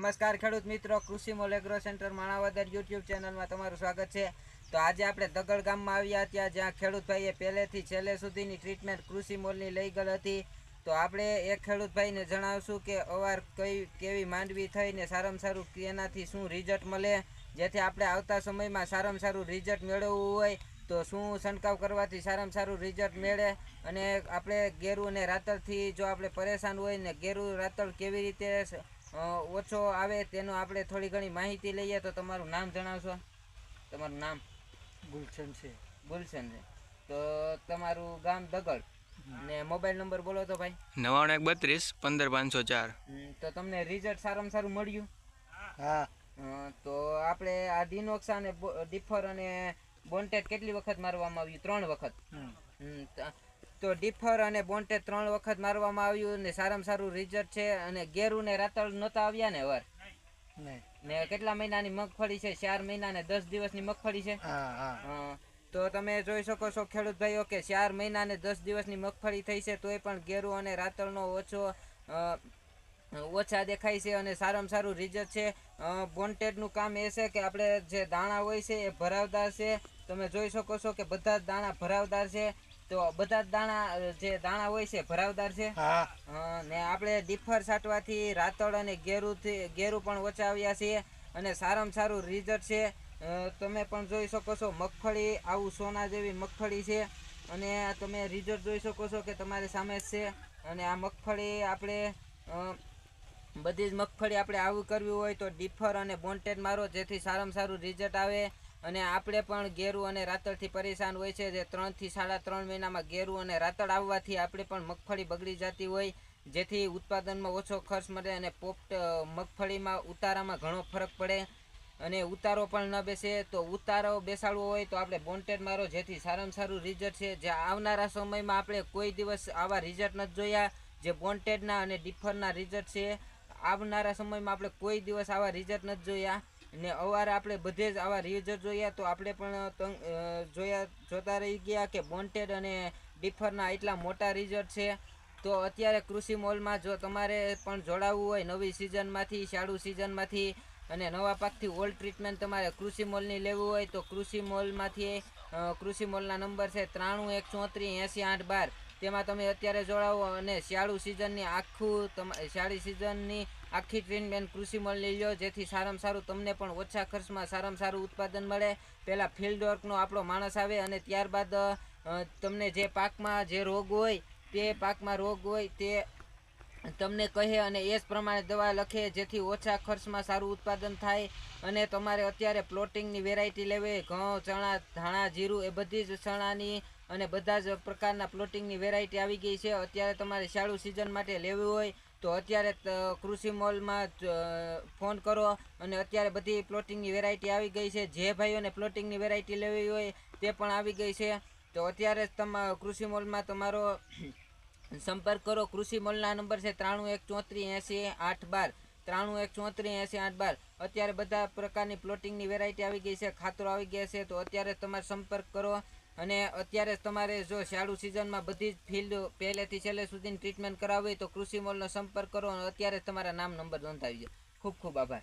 નમસ્કાર ખેડૂત મિત્રો, Krishi mall agro centre Manavadar YouTube ચેનલમાં તમારું સ્વાગત છે. તો આજે આપણે દગડ ગામમાં આવ્યા ત્યાં જ્યાં ખેડૂતભાઈએ પહેલેથી છેલ્લે સુધીની ટ્રીટમેન્ટ કૃષિ મોલની લઈ ગયેલ હતી. તો આપણે એક ખેડૂતભાઈને જણાવશું કે અવાર કઈ, કેવી માંડવી થઈને સારામાં સારું એનાથી શું રિઝલ્ટ મળે. જેથી આપણે આવતા સમયમાં સારામાં સારું રિઝલ્ટ મેળવવું હોય તો શું છંટકાવ કરવાથી સારામાં સારું રિઝલ્ટ મળે. અને આપણે ગેરુ અને રાતળથી જો આપણે પરેશાન હોય ને ગેરુ રાતળ કેવી રીતે ઓછો આવે તેનો આપણે થોડી ઘણી માહિતી લઈએ તો તમારું નામ જણાવશો? તમારું નામ? ગુલશન છે. ગુલશન છે. તો તમારું ગામ દગડ. ને મોબાઈલ નંબર બોલો તો ભાઈ. નવાણું એક બત્રીસ પંદર પાંચસો ચાર. તો તમને રિઝલ્ટ સારામાં સારું મળ્યું? હા. તો આપણે આ ડિનોક્સા અને ડિફર અને બોન્ટેડ કેટલી વખત મારવામાં આવ્યું? ત્રણ વખત. ત- ડિફર અને બોન્ટે ત્રણ વખત મારવામાં આવ્યું ને સારામાં સારું રિઝલ્ટ છે અને ગેરુ ને રાતળ નહોતા આવ્યા ને વાર. ને કેટલા મહિનાની મગફળી છે? ચાર મહિના ને દસ દિવસની મગફળી છે? તો તમે જોઈ શકો છો ખેડૂત ભાઈઓ કે ચાર મહિના ને દસ દિવસની મગફળી થઈ છે તોય પણ ગેરુ અને રાતળનો ઓછો ઓછા દેખાય છે અને સારામાં સારું રિઝલ્ટ છે. બોન્ટેડનું કામ એ છે કે આપણે જે દાણા હોય છે એ ભરાવદાર છે. તમે જોઈ શકો છો કે બધા જ દાણા ભરાવદાર છે. તો બધા જ દાણા જે દાણા હોય છે ભરાવદાર છે. ને આપણે ડીફર છાંટવાથી રાતળ અને ગેરુથી ગેરુ પણ વચાવ્યા છીએ છે અને સારામાં સારું રિઝલ્ટ છે. તમે પણ જોઈ શકો છો મગફળી આવું સોના જેવી મગફળી છે. અને તમે રિઝલ્ટ જોઈ શકો છો કે તમારી સામે છે. અને આ મગફળી આપણે બધી જ મગફળી આપણે આવું કરવી હોય તો ડીફર અને બોન્ટેડ મારો જેથી સારામાં સારું રિઝલ્ટ આવે. અને આપણે પણ ગેરુ અને રાતળથી પરેશાન હોય છે જે ત્રણથી સાડા ત્રણ મહિનામાં ગેરુ અને રાતળ આવવાથી આપણે પણ મગફળી બગડી જતી હોય, જેથી ઉત્પાદનમાં ઓછો ખર્ચ મળે અને પોપટ મગફળીમાં ઉતારામાં ઘણો ફરક પડે. અને ઉતારો પણ ન બેસે, તો ઉતારો બેસાડવો હોય તો આપણે બોન્ટેડ મારો, જેથી સારામાં સારું રિઝલ્ટ છે. જે આવનારા સમયમાં આપણે કોઈ દિવસ આવા રિઝલ્ટ નથી જોયા, જે બોન્ટેડના અને ડિફરના રિઝલ્ટ છે. આવનારા સમયમાં આપણે કોઈ દિવસ આવા રિઝલ્ટ નથી જોયા. ને અવારે આપણે બધે જ આવા રિયુઝર જોયા તો આપણે પણ જોયા, જોતા રહી ગયા કે બોન્ટેડ અને ડિફરના એટલા મોટા રિઝલ્ટ છે. તો અત્યારે કૃષિ મોલમાં જો તમારે પણ જોડાવવું હોય, નવી સિઝનમાંથી શાળુ સિઝનમાંથી અને નવા પાકથી ઓલ્ડ ટ્રીટમેન્ટ તમારે કૃષિ મોલની લેવું હોય તો કૃષિ મોલમાંથી કૃષિ મોલના નંબર છે ત્રાણું એક ચોત્રીસ એંસી આઠ બાર. તેમાં તમે અત્યારે જોડાવો અને શિયાળુ સિઝનની આખું શિયાળી સિઝનની આખી ટ્રીટમેન્ટ કૃષિ મળી લો જેથી સારામાં સારું તમને પણ ઓછા ખર્ચમાં સારામાં સારું ઉત્પાદન મળે. પહેલાં ફિલ્ડ વર્કનો આપણો માણસ આવે અને ત્યારબાદ તમને જે પાકમાં જે રોગ હોય, તે પાકમાં રોગ હોય, તે તમને કહે અને એ જ પ્રમાણે દવા લખે, જેથી ઓછા ખર્ચમાં સારું ઉત્પાદન થાય અને તમારે અત્યારે પ્લોટિંગની વેરાયટી લેવી ઘઉં, ચણા, ધાણા, જીરું, એ બધી જ ચણાની અને બધા જ પ્રકારના પ્લોટિંગની વેરાયટી આવી ગઈ છે. અત્યારે તમારે શાળુ સિઝન માટે લેવી હોય તો અત્યારે કૃષિ મોલમાં ફોન કરો અને અત્યારે બધી પ્લોટિંગની વેરાયટી આવી ગઈ છે. જે ભાઈઓને પ્લોટિંગની વેરાયટી લેવી હોય તે પણ આવી ગઈ છે. તો અત્યારે જ તમા, કૃષિ મોલમાં તમારો સંપર્ક કરો. કૃષિ મોલના નંબર છે ત્રાણું એક ચોત્રીસ એંસી આઠ બાર. ત્રાણું એક ચોત્રીસ એંસી આઠ બાર. અત્યારે બધા પ્રકારની પ્લોટિંગની વેરાયટી આવી ગઈ છે, ખાતરો આવી ગયા છે, તો અત્યારે તમારે સંપર્ક કરો. અને અત્યારે તમારે જો શાળુ સિઝનમાં બધી જ ફિલ્ડ પહેલેથી છેલ્લે સુધીની ટ્રીટમેન્ટ કરાવવી તો કૃષિ મોલનો સંપર્ક કરો અને અત્યારે તમારા નામ નંબર નોંધાવી જાય ખૂબ ખૂબ આભાર.